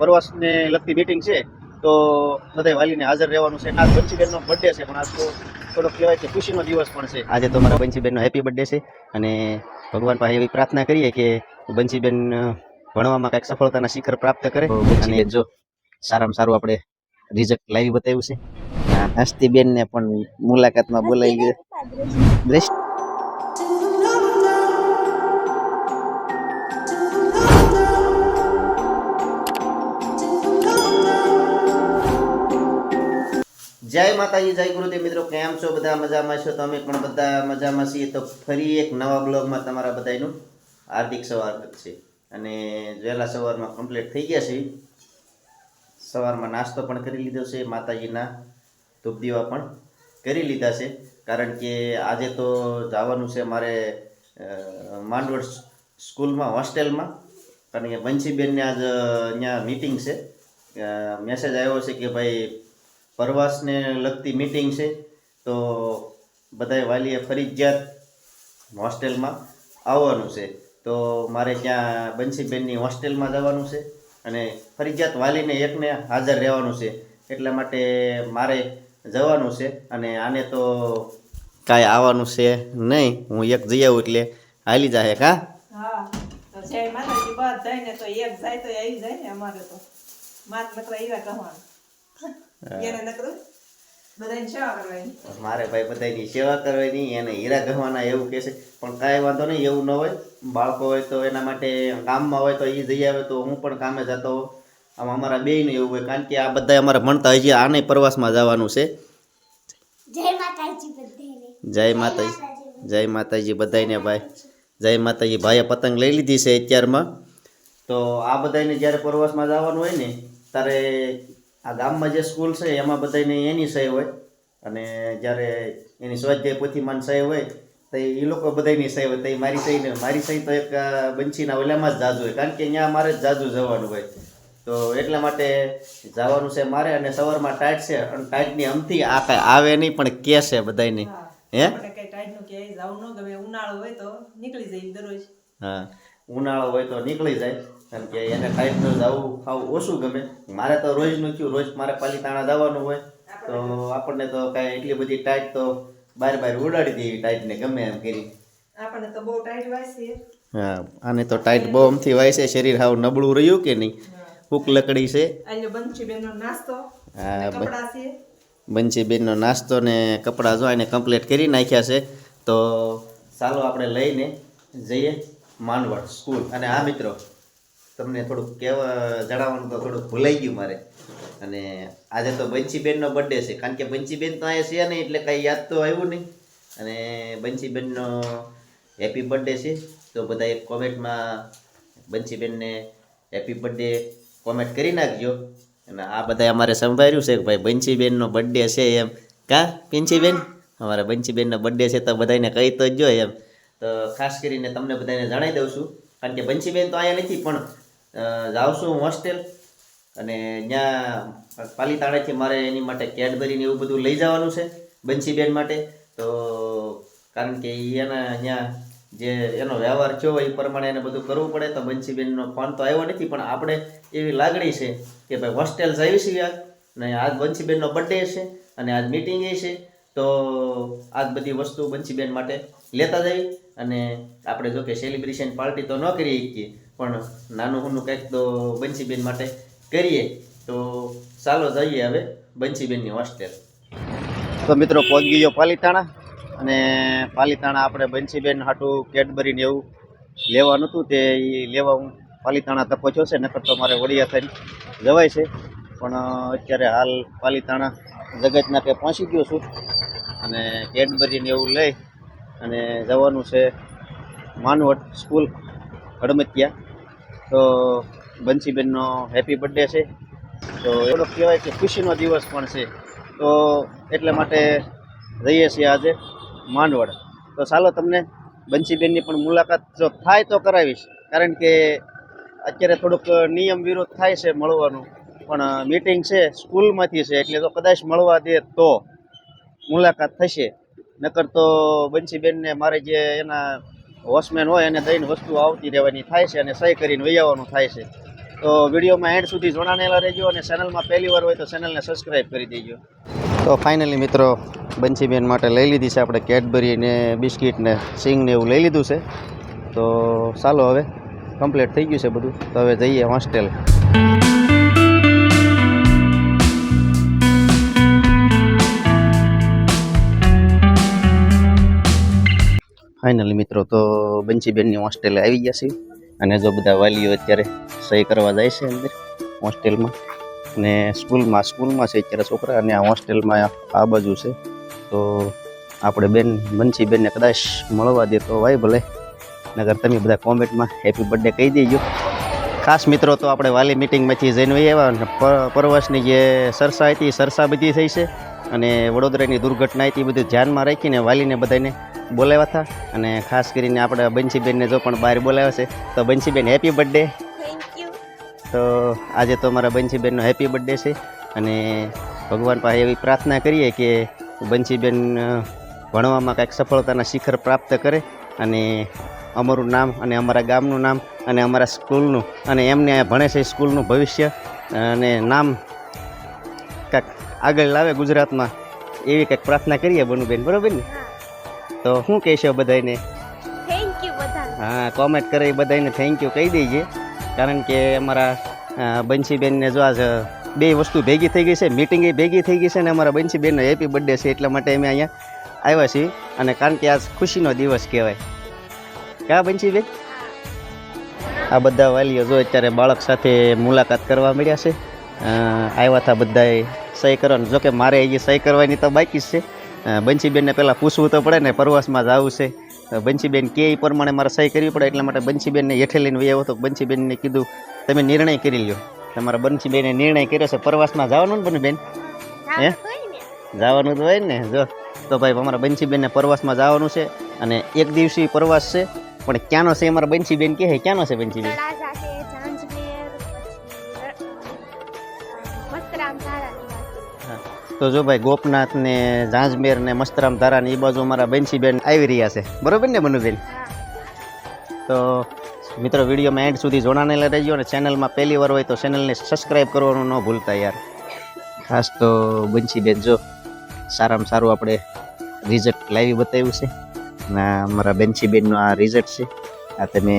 પ્રવાસને લગતી મીટિંગ છે તો બધા વાલીને હાજર રહેવાનું છે. આજ બંસીબેનનો બર્થડે છે પણ આજ તો થોડોક કહેવાય કે ખુશીનો દિવસ પણ છે. આજે તો મારા બંસીબેનનો હેપી બર્થડે છે અને ભગવાન પાસે એવી પ્રાર્થના કરીએ કે બંસીબેન ભણવામાં કંઈક સફળતાના શિખર પ્રાપ્ત કરે અને જો સારામાં સારું આપણે રિઝલ્ટ લાવી બતાવ્યું છે. હસ્તીબેનને પણ મુલાકાતમાં બોલાવી દ્રષ્ટિ જય માતાજી, જય ગુરુદેવ. મિત્રો, કેમ છો? બધા મજામાં છો? તમે પણ બધા મજામાં છીએ. તો ફરી એક નવા બ્લોગમાં તમારા બધાનું હાર્દિક સ્વાગત છે. અને વહેલા સવારમાં કમ્પ્લીટ થઈ ગયા છે. સવારમાં નાસ્તો પણ કરી લીધો છે. માતાજીના ધૂપ દીવા પણ કરી લીધા છે. કારણ કે આજે તો જવાનું છે મારે માંડવડ સ્કૂલમાં, હોસ્ટેલમાં. કારણ કે બંસીબેનને આજ અહીંયા મીટિંગ છે. મેસેજ આવ્યો છે કે ભાઈ પ્રવાસને લગતી મીટિંગ છે, તો બધાય વાલીએ ફરજિયાત હોસ્ટેલમાં આવવાનું છે. તો મારે ત્યાં બંસીબેનની હોસ્ટેલમાં જવાનું છે અને ફરજિયાત વાલીને એકને હાજર રહેવાનું છે. એટલા માટે મારે જવાનું છે અને આને તો કાંઈ આવવાનું છે નહીં. હું એક જઈ આવું એટલે હાલી જાય હા જય માતાજી તો એક જાય તો આવી જાય ને અમારે તો. માત મતલબ એવા કહેવાનું મારે ભાઈ બધાની સેવા કરવાની એને હીરા ગવાના એવું કે છે. પણ કાંઈ વાંધો નહીં એવું ન હોય. બાળકો હોય તો એના માટે કામમાં હોય તો એ જઈ આવે તો હું પણ કામે જતો હોઉં. આમ અમારા બે બેયનું એવું હોય કારણ કે આ બધા અમારે ભણતા હજી આને પ્રવાસમાં જવાનું છે. જય માતાજી જય માતાજી. જય માતાજી. બધાને ભાઈ. જય માતાજી. ભાઈએ પતંગ લઈ લીધી છે અત્યારમાં. તો આ બધાને જ્યારે પ્રવાસમાં જવાનું હોય ને ત્યારે આ ગામમાં જે સ્કૂલ છે એમાં બધાને એની સહી હોય. અને જ્યારે એની સ્વાધ્યાય પોથીમાન સહી હોય તો એ લોકો બધાની સહી હોય. તો એ મારી સહી ને મારી સહી તો એક બંચીના ઓલામાં જ જાજુ હોય. કારણ કે અહીંયા મારે જ જાજુ જવાનું હોય. તો એટલા માટે જવાનું છે મારે અને સવારમાં ટાઈટ છે. અને ટાઈટની અમથી આ કાંઈ આવે નહીં પણ કે છે બધાની હા. ઉનાળો હોય તો નીકળી જાય દરરોજ. હા. ઉનાળો હોય તો નીકળી જાય. કારણ કે એને ટાઈપનું જવું ખાવું ઓછું ગમે. મારે તો રોજનું થયું રોજ મારે પાલીતાણા જવાનું હોય. તો આપણને તો કાંઈ એટલી બધી ટાઈટ તો બાર બાર ઉડાડી દેવી ટાઈટને ગમે એમ કરી. આપણને તો બહુ ટાઈટ વાંચીએ હા આને તો ટાઈટ બહુ અમથી વાય છે શરીર હાવ નબળું રહ્યું કે નહીં? ફૂક લકડી છે. બેનનો નાસ્તો હા બ- કપડા છે. બંસીબેનનો નાસ્તો ને કપડાં જો એને કમ્પ્લીટ કરી નાખ્યા છે. તો ચાલો આપણે લઈને જઈએ માનવડ સ્કૂલ અને આ મિત્રો તમને થોડુંક કહેવા, જણાવવાનું તો થોડુંક ભૂલાઈ ગયું મારે. અને આજે તો બંસીબેનનો બર્થડે છે. કારણ કે બંસીબેન તો અહીંયા છે નહીં, એટલે કાંઈ યાદ તો આવ્યું નહીં. અને બંસીબેનનો હેપી બર્થડે છે. તો બધા એક કોમેન્ટમાં બંસીબેનને હેપી બર્થડે કોમેન્ટ કરી નાખજો. અને આ બધા અમારે સંભાળ્યું છે કે ભાઈ બંસીબેનનો બર્થડે છે એમ. કા, પિંચીબેન? અમારા બંસીબેનનો બર્થડે છે તો બધાને કહી તો જ એમ. તો ખાસ કરીને તમને બધાને જણાવી દઉં છું. કારણ કે બંસીબેન તો અહીંયા નથી, પણ જાઉં છું હું હોસ્ટેલ અને ત્યાં પાલીતાણાથી મારે એની માટે કેડબરીને એવું બધું લઈ જવાનું છે બંસીબેન માટે. તો કારણ કે એના અહીંયા જે એનો વ્યવહાર થયો એ પ્રમાણે એને બધું કરવું પડે. તો બંસીબેનનો ફોન તો આવ્યો નથી, પણ આપણે એવી લાગણી છે કે ભાઈ હોસ્ટેલ જઈ છીએ ને આજ બંસીબેનનો બર્થડે છે અને આજ મિટિંગ એ છે. તો આજ બધી વસ્તુ બંસીબેન માટે લેતા જઈએ અને આપણે જો કે સેલિબ્રેશન પાર્ટી તો ન કરી શકીએ, પણ નાનું હુનું કંઈક તો બંસીબેન માટે કરીએ. તો ચાલો જઈએ હવે બંસીબેનની હોસ્ટેલ તો મિત્રો, પહોંચી ગયો પાલીતાણા અને પાલીતાણા આપણે બંસીબેન હાટું કેડબરી ને એવું લેવાનું હતું તે લેવા હું પાલીતાણા તો પહોંચ્યો છે, નકર તો મારે વડિયા થઈને જવાય છે. પણ અત્યારે હાલ પાલીતાણા જગતના કે પહોંચી ગયો છું અને કેડબરી ને એવું લઈ અને જવાનું છે માનવટ સ્કૂલ હડમતિયા તો બંસીબેનનો હેપી બર્થડે છે. તો એવડો કહેવાય કે ખુશીનો દિવસ પણ છે. તો એટલા માટે જઈએ છીએ આજે માનવડ. તો ચાલો તમને બંસીબેનની પણ મુલાકાત જો થાય તો કરાવીશ. કારણ કે અત્યારે થોડુંક નિયમ વિરોધ થાય છે મળવાનું. પણ મીટિંગ છે, સ્કૂલમાંથી છે, એટલે તો કદાચ મળવા દે તો મુલાકાત થશે. નકર તો બંસીબેનને મારે જે એના વોચમેન હોય એને દઈને વસ્તુ આવતી રહેવાની થાય છે અને સહી કરીને વહી આવવાનું થાય છે. તો વિડીયોમાં એન્ડ સુધી જોડાણેલા રહેજો અને ચેનલમાં પહેલી વાર હોય તો ચેનલને સબસ્ક્રાઈબ કરી દેજો. તો ફાઇનલી મિત્રો બંસીબેન માટે લઈ લીધી છે આપણે કેડબરી ને બિસ્કિટ ને સિંગ એવું લઈ લીધું છે. તો ચાલો હવે કમ્પ્લીટ થઈ ગયું છે બધું. તો હવે જઈએ હોસ્ટેલ. ફાઇનલી મિત્રો, તો બંચીબેનની હોસ્ટેલે આવી ગયા છે અને જો બધા વાલીઓ અત્યારે સહી કરવા જાય છે અંદર હોસ્ટેલમાં અને સ્કૂલમાં સ્કૂલમાં છે અત્યારે છોકરા, અને આ હોસ્ટેલમાં આ બાજુ છે. તો આપણે બેન બંસીબેનને કદાચ મળવા દે તો વાય ભલે. નગર તમે બધા કોમેન્ટમાં હેપી બર્થડે કહી દેજો. ખાસ મિત્રો, તો આપણે વાલી મિટિંગમાંથી જઈને આવ્યા અને પ્રવાસની જે સરસા હતી, સરસા બધી થઈ છે. અને વડોદરાની દુર્ઘટના હતી બધું ધ્યાનમાં રાખીને વાલીને બધાને બોલાવ્યા હતા અને ખાસ કરીને આપણે બંસીબેનને જો પણ બહાર બોલાવ્યા છે તો બંસીબેન હેપી બર્થડે તો આજે તો મારા બંસીબેનનો હેપી બર્થડે છે અને ભગવાન પાસે એવી પ્રાર્થના કરીએ કે બંસીબેન ભણવામાં કાંઈક સફળતાના શિખર પ્રાપ્ત કરે અને અમારું નામ અને અમારા ગામનું નામ અને અમારા સ્કૂલનું અને એમને ભણે છે સ્કૂલનું ભવિષ્ય અને નામ કાંઈક આગળ લાવે ગુજરાતમાં એવી કંઈક પ્રાર્થના કરીએ બનુબેન બરાબર ને? તો શું કહેશો બધાને થેન્ક યુ બધા હા કોમેન્ટ કરે બધાને થેન્ક યુ કહી દઈએ કારણ કે અમારા બંશીબેનને જો આજ બે વસ્તુ ભેગી થઈ ગઈ છે મિટિંગ એ ભેગી થઈ ગઈ છે ને અમારા બંશીબેનનો હેપી બર્થડે છે એટલા માટે અમે અહીંયા આવ્યા છીએ. અને કારણ કે આજ ખુશીનો દિવસ કહેવાય. કા બંશીબેન આ બધા વાલીઓ જો અત્યારે બાળક સાથે મુલાકાત કરવા મળ્યા છે. આવ્યા હતા બધાએ સહી કરવાનું. જોકે મારે અહીંયા સહી કરવાની તો બાકી જ છે. બંસીબેનને પહેલાં પૂછવું તો પડે ને પ્રવાસમાં જવું છે. બંસીબેન કે એ પ્રમાણે મારે સહી કરવી પડે એટલા માટે બંસીબેનને હેઠે લઈને આવ્યો તો બંસીબેનને કીધું તમે નિર્ણય કરી લ્યો. તમારા બંસીબેને નિર્ણય કર્યો છે. પ્રવાસમાં જવાનું ને બનબેન હે? જવાનું તો હોય ને? જો. તો ભાઈ અમારા બંસીબેનને પ્રવાસમાં જવાનું છે અને એક દિવસી પ્રવાસ છે. પણ ક્યાંનો છે? અમારા બંસીબેન કહે ક્યાંનો છે બંસીબેન ઝાંઝમેર મસ્તરામ તો જો ભાઈ ગોપનાથ ને ઝાંઝમેર ને મસ્તરામ ધારા ને એ બાજુ અમારા બંસીબેન આવી રહ્યા છે. બરોબર ને મનુબેન? તો મિત્રો વિડીયોમાં એન્ડ સુધી જોડાને રહેજો અને ચેનલમાં પહેલી વાર હોય તો ચેનલને સબસ્ક્રાઈબ કરવાનું ન ભૂલતા યાર. ખાસ તો બંસીબેન જો સારામાં સારું આપણે રિઝલ્ટ લાવી બતાવ્યું છે. અને અમારા બંસીબેનનું આ રિઝલ્ટ છે. આ તમે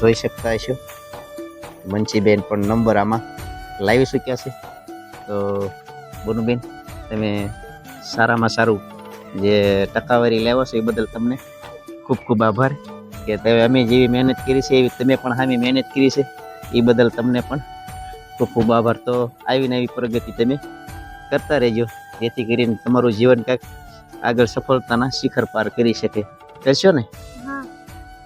જોઈ શકતા હશો. બંસીબેન પણ નંબર આમાં લાવી શક્યા છે. તો બોનુબેન તમે સારામાં સારું જે ટકાવારી લેવો છો એ બદલ તમને ખૂબ ખૂબ આભાર કે તમે અમે જેવી મહેનત કરી છે એવી તમે પણ હામી મહેનત કરી છે એ બદલ તમને પણ ખૂબ ખૂબ આભાર. તો આવીને આવી પ્રગતિ તમે કરતા રહેજો જેથી કરીને તમારું જીવન કાંઈક આગળ સફળતાના શિખર પાર કરી શકે. કરશો ને?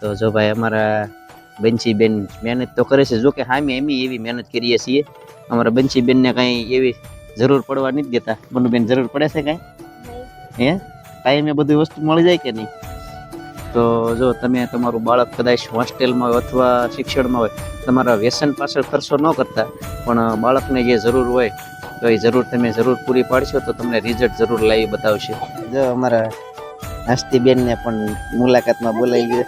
તો જો ભાઈ અમારા બંસીબેન મહેનત તો કરે છે જો કે હામી એમી એવી મહેનત કરીએ છીએ. અમારા બંસીબેનને કાંઈ એવી જરૂર પડવા નથી દેતા. બનુબેન જરૂર પડે છે કાંઈ? હે? ટાઈમે બધી વસ્તુ મળી જાય કે નહીં? તો જો તમે તમારું બાળક કદાચ હોસ્ટેલમાં હોય અથવા શિક્ષણમાં હોય, તમારા વ્યસન પાછળ ખર્ચો ન કરતા, પણ બાળકને જે જરૂર હોય, તો એ જરૂર તમે જરૂર પૂરી પાડશો તો તમને રિઝલ્ટ જરૂર લાવી બતાવશે. જો અમારા હસ્તીબેનને પણ મુલાકાતમાં બોલાવી ગયો.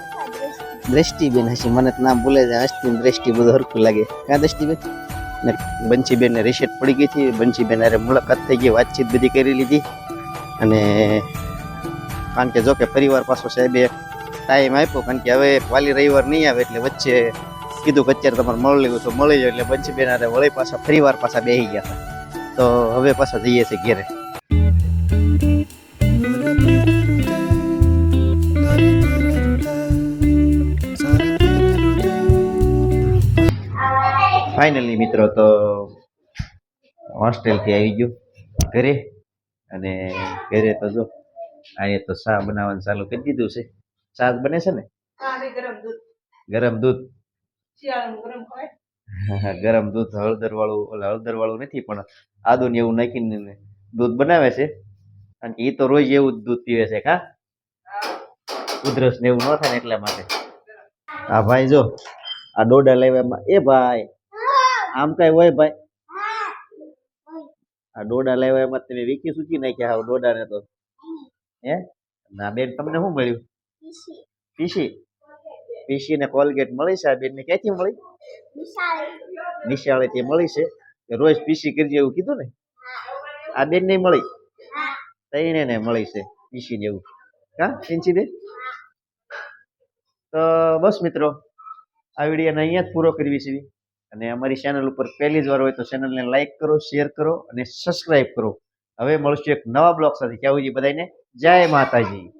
દ્રષ્ટિબેન હશે. મને નામ બોલે છે હસ્તી દ્રષ્ટિ બધું હરખું લાગે. ક્યાં દ્રષ્ટિબેન? ને બંસીબેનને રિસેટ પડી ગઈ હતી. બંસીબેન અરે મુલાકાત થઈ ગઈ, વાતચીત બધી કરી લીધી. અને કારણ કે જો કે પરિવાર પાછો સાહેબે ટાઈમ આપ્યો, કારણ કે હવે વાલી રવિવાર નહીં આવે એટલે વચ્ચે કીધું કે અત્યારે તમારે મળી લેવું તો મળી જાય એટલે બંસીબેન અરે વળી પાછા ફરીવાર પાછા બેસી ગયા હતા. તો હવે પાછા જઈએ છીએ ઘેરે. ફાઇનલી મિત્રો તો હોસ્ટેલથી આવી ગયો ઘરે. અને ઘરે તો જો અહીંયા તો ચા બનાવવાનું ચાલુ કરી દીધું છે. ચા બને છે ને? ગરમ દૂધ. ગરમ દૂધ? ગરમ દૂધ હળદર વાળું હળદર વાળું નથી પણ આદુ ને એવું નાખીને દૂધ બનાવે છે. અને એ તો રોજ એવું જ દૂધ પીવે છે કા? ઉધરસ ને એવું ન થાય ને એટલા માટે. હા ભાઈ જો આ ડોડા લેવામાં એ ભાઈ આમ કઈ હોય ભાઈ? આ ડોડા લેવા એમાં તમે વીકી સૂચી નાખ્યા હાવ ડોડાને તો. હે? ના બેન તમને શું મળ્યું? પીસી. પીસી? ને કોલગેટ મળી છે આ બેન ને ક્યાંથી મળી? નિશાળેથી. મળી છે. રોજ પીસી કરજે એવું કીધું ને? આ બેન ને મળી? તઈને ને મળી છે પીસી જેવું હા સિંચી બેન તો બસ મિત્રો આ વિડીયોને અહીંયા જ પૂરો કરવી છે. અને અમારી ચેનલ ઉપર પહેલી જ વાર હોય તો ચેનલને લાઇક કરો શેર કરો અને સબસ્ક્રાઇબ કરો. હવે મળશું એક નવા બ્લોગ સાથે. ક્યાં બધાને જય માતાજી.